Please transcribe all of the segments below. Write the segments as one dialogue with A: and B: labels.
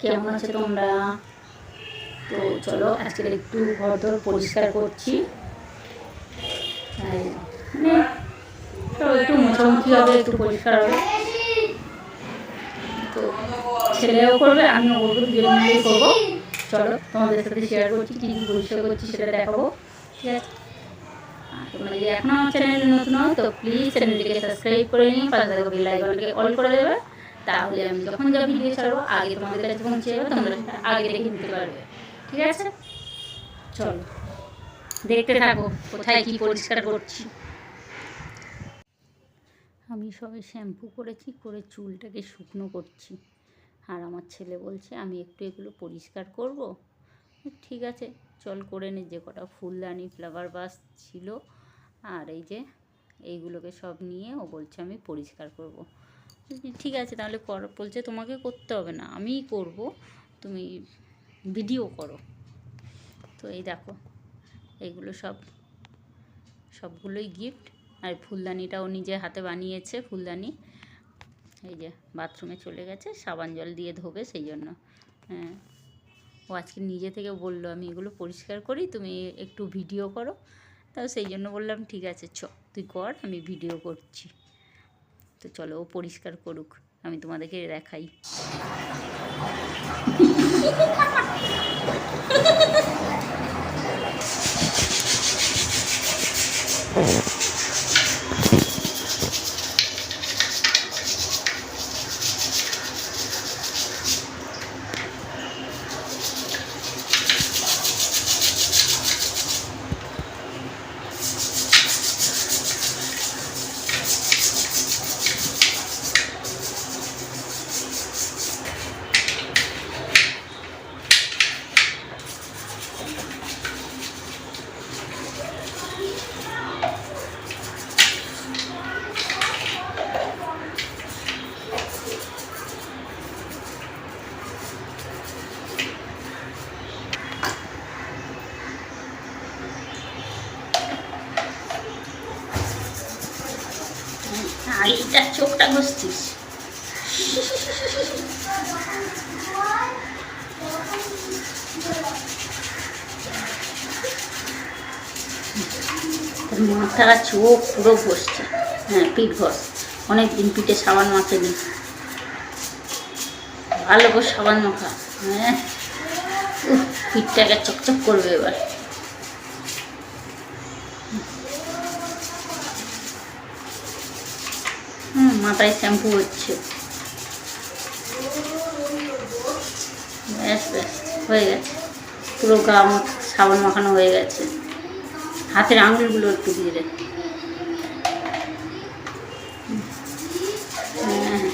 A: কেমন আছো তোমরা? তো চলো আজকে একটু ঘর ধর পরিষ্কার করছি। মানে একটু মোছামুছি হবে, একটু পরিষ্কার হবে। তো ছেলেও করবে, আমিও করব দুজনে মিলেই করব। চলো, তোমাদের সাথে শেয়ার করছি, কী কী পরিষ্কার করছি সেটা দেখাবো। ঠিক আছে? আর তোমরা যদি এখনও আমার চ্যানেলে নতুন তো প্লিজ চ্যানেলটিকে সাবস্ক্রাইব করে নিয়ে পাশে থাকা বেল আইকনটাকে অল করে দেবে। তাহলে আমি যখন যা ভিডিও ছাড়বো, আগে তোমাদের কাছে পৌঁছে যাবে, তোমরা আগে দেখে নিতে পারবে। ঠিক আছে? চলো। দেখতে থাকো, কোথায় কি পরিষ্কার করছি। আমি সবে শ্যাম্পু করেছি, করে চুলটাকে শুকনো করছি। আর আমার ছেলে বলছে, আমি একটু এগুলো পরিষ্কার করব? ঠিক আছে, চল করে নে। যে কটা ফুলদানি, ফ্লাওয়ার বাস ছিল, আর এই যে এইগুলোকে সব নিয়ে ও বলছে, আমি পরিষ্কার করব। ঠিক আছে, তাহলে কর। বলছে, তোমাকে করতে হবে না, আমিই করব, তুমি ভিডিও করো। তো এই দেখো, এইগুলো সব, সবগুলোই গিফট আর ফুলদানিটাও নিজে হাতে বানিয়েছে, ফুলদানি। এই যে বাথরুমে চলে গেছে, সাবান জল দিয়ে ধোবে সেই জন্য। হ্যাঁ। ও আজকে নিজে থেকে বলল, আমি এগুলো পরিষ্কার করি, তুমি একটু ভিডিও করো। তাও সেই জন্য বললাম, ঠিক আছে, চ, তুই কর, আমি ভিডিও করছি। তো চলো ও পরিষ্কার করুক আমি তোমাদেরকে দেখাই। চোখটা ঘষছিস। তোর মাথা চোখ পুরো ঘষছে। হ্যাঁ পিঠ ঘষ। অনেক দিন পিঠে সাবান মাখেনি। ভালো করে সাবান মাখা। হ্যাঁ পিঠটাকে চকচক করবে এবার। মাথায় শ্যাম্পু হচ্ছে। ব্যাস ব্যাস, হয়ে গেছে। পুরো গা সাবান মাখানো হয়ে গেছে। হাতের আঙুলগুলো একটু দিয়ে দে। হ্যাঁ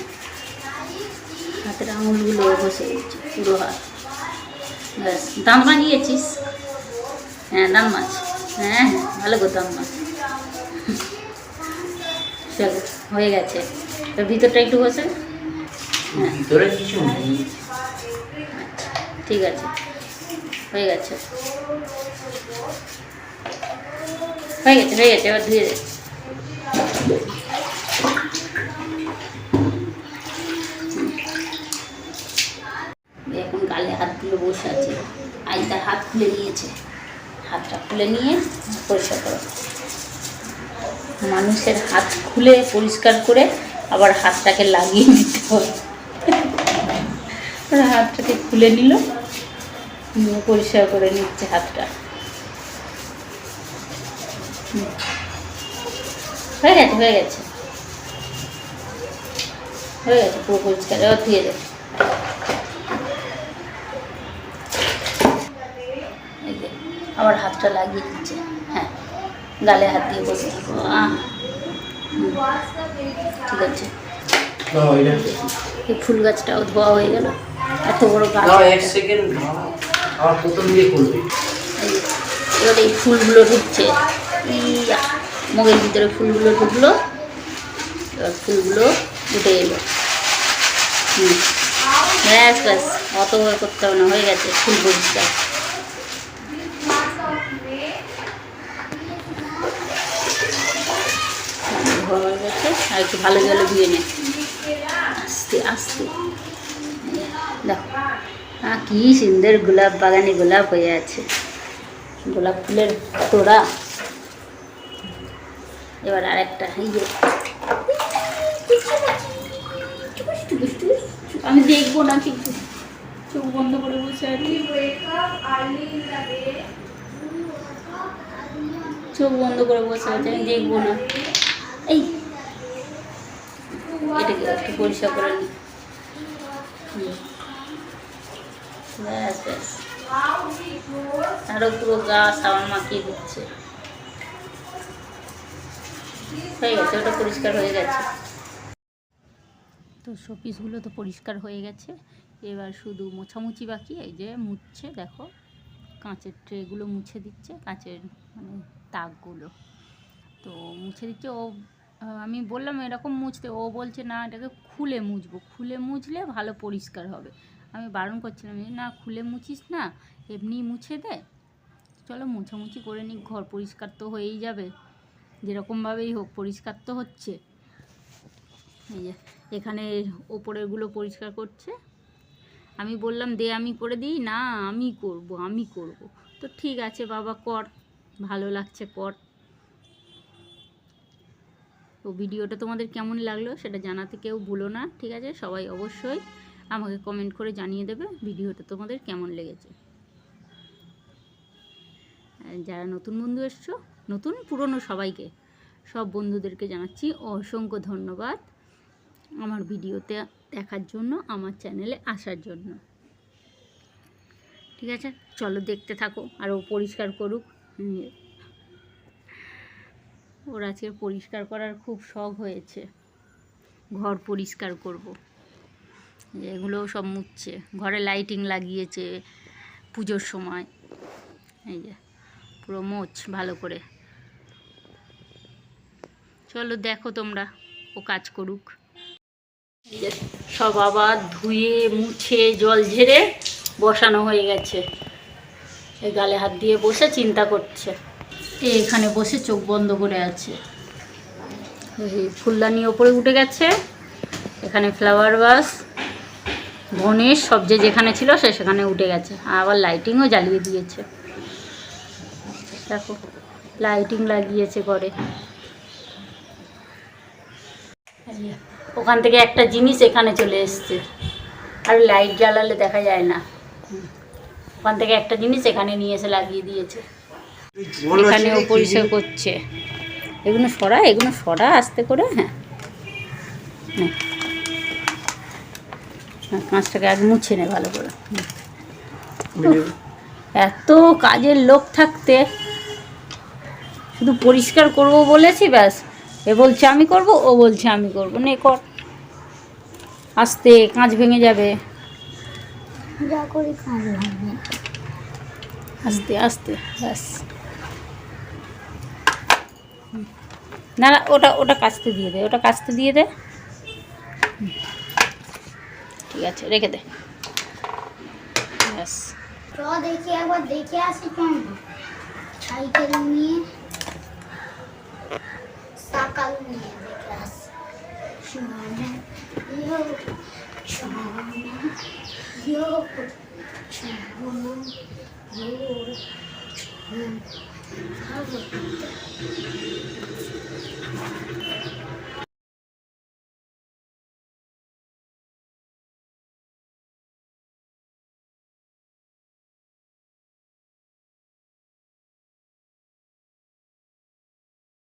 A: হাতের আঙুলগুলো বসে গেছে পুরো হাত। ব্যাস, দাঁত মাজিয়েছিস হ্যাঁ দাঁত মাছ হ্যাঁ হ্যাঁ ভালো করে দাঁত মাছ চলো হয়ে গেছে। তো ভিতরটা একটু বসে হ্যাঁ।
B: ভিতরে কিছু
A: ঠিক আছে। হয়ে গেছে। হয়ে গেছে হয়ে গেছে এবার ধুয়ে এখন গালে হাত দিয়ে বসে আছে। আজ তার হাত খুলে নিয়েছে। হাতটা খুলে নিয়ে পরিষ্কার করো। মানুষের হাত খুলে পরিষ্কার করে আবার হাতটাকে লাগিয়ে দিতে হবে। হাতটাকে খুলে নিল পরিষ্কার করে নিচ্ছে হাতটা। হয়ে গেছে হয়ে গেছে। হয়ে গেছে, পুরো পরিষ্কার। ধুয়ে এই আবার হাতটা লাগিয়ে দিচ্ছে গালে হাত দিয়ে বসে থাকো। আহ। হুম, ঠিক আছে। এই ফুল গাছটাও ধোয়া হয়ে গেল। এত বড় গাছ। এবার এই ফুলগুলো ঢুকছে। ইয়া, মগের ভিতরে ফুলগুলো ঢুকলো। এবার ফুলগুলো উঠে এলো। হুম। ব্যাস ব্যাস। অত করে করতে হবে না হয়ে গেছে। ফুল পরিষ্কার ধোয়া আর একটু ভালো জলে ধুয়ে নে। আস্তে আস্তে। দেখো হ্যাঁ কি সুন্দর গোলাপ বাগানে গোলাপ হয়ে আছে। গোলাপ ফুলের তোড়া। এবার আরেকটা। এই যে। আমি দেখব না কিন্তু। চোখ বন্ধ করে বসে আছি। চোখ বন্ধ করে বসে আছে। আমি দেখব না। এই। এটাকে একটু পরিষ্কার করে হুম। ব্যাস ব্যাস। আরও পুরো গা সাবান মাখিয়ে দিচ্ছে। হয়ে গেছে, ওটা পরিষ্কার হয়ে গেছে। তো শোপিসগুলো তো পরিষ্কার হয়ে গেছে। এবার শুধু মোছামুছি বাকি, এই যে মুছছে, দেখো। কাঁচের ট্রেগুলো মুছে দিচ্ছে, কাঁচের মানে তাকগুলো। তো মুছে দিচ্ছে, ও আমি বললাম এরকম মুছতে, ও বলছে, না, এটাকে খুলে মুছবো। খুলে মুছলে ভালো পরিষ্কার হবে। আমি বারণ করছিলাম না, খুলে মুছিস না, এমনি মুছে দে। চলো মোছামুছি করে নিই, ঘর পরিষ্কার তো হয়েই যাবে। যেরকমভাবেই হোক, পরিষ্কার তো হচ্ছে। এই যে, এখানে ওপরেরগুলো পরিষ্কার করছে। আমি বললাম, দে, আমি করে দিই? না, আমি করব আমি করব। তো ঠিক আছে, বাবা, কর। ভালো লাগছে, কর। তো ভিডিওটা তোমাদের কেমন লাগল সেটা জানাতে কেউ ভুলো না, ঠিক আছে? সবাই অবশ্যই আমাকে কমেন্ট করে জানিয়ে দেবে ভিডিওটা তোমাদের কেমন লেগেছে। যারা নতুন বন্ধু এসছো, নতুন পুরনো সবাইকে, সব বন্ধুদেরকে জানাচ্ছি অসংখ্য ধন্যবাদ আমার ভিডিওতে দেখার জন্য, আমার চ্যানেলে আসার জন্য। ঠিক আছে? চলো দেখতে থাকো আরও পরিষ্কার করুক। ওর আজকে পরিষ্কার করার খুব শখ হয়েছে। ঘর পরিষ্কার করব। এগুলো সব মুছছে। ঘরে লাইটিং লাগিয়েছে পুজোর সময়। এই যে, পুরো মোছ ভালো করে। চলো দেখো তোমরা, ও কাজ করুক। সব আবার ধুয়ে, মুছে, জল ঝেড়ে বসানো হয়ে গেছে। গালে হাত দিয়ে বসে চিন্তা করছে। এখানে বসে চোখ বন্ধ করে আছে। ফুলদানি ওপরে উঠে গেছে। এখানে ফ্লাওয়ার বাস গণেশ, সব যে যেখানে ছিল সে সেখানে উঠে গেছে। আবার লাইটিংও জ্বালিয়ে দিয়েছে। দেখো লাইটিং লাগিয়েছে ঘরে। ওখান থেকে একটা জিনিস এখানে চলে এসছে। আর লাইট জ্বালালে দেখা যায় না। ওখান থেকে একটা জিনিস এখানে নিয়ে এসে লাগিয়ে দিয়েছে। এখানেও পরিষ্কার করছে। এগুলো সরা এগুলো সরা আস্তে করে হ্যাঁ। হ্যাঁ কাঁচটাকে আগে মুছে নে ভালো করে। হুম। এত কাজের লোক থাকতে। শুধু পরিষ্কার করব বলেছি ব্যাস। এ বলছে আমি করব ও বলছে আমি করব। নে কর। আস্তে কাঁচ ভেঙে যাবে।
C: যা করি কাজ ভাঙবে
A: আস্তে আস্তে ব্যাস। না না, ওটা ওটা কাচতে দিয়ে দে, ওটা কাচতে দিয়ে দে। ঠিক আছে, রেখে দে। ব্যাস।
C: দেখি, একবার দেখে আসি কেমন সাইকেল নিয়ে, সাকাল নিয়ে দেখে আসি।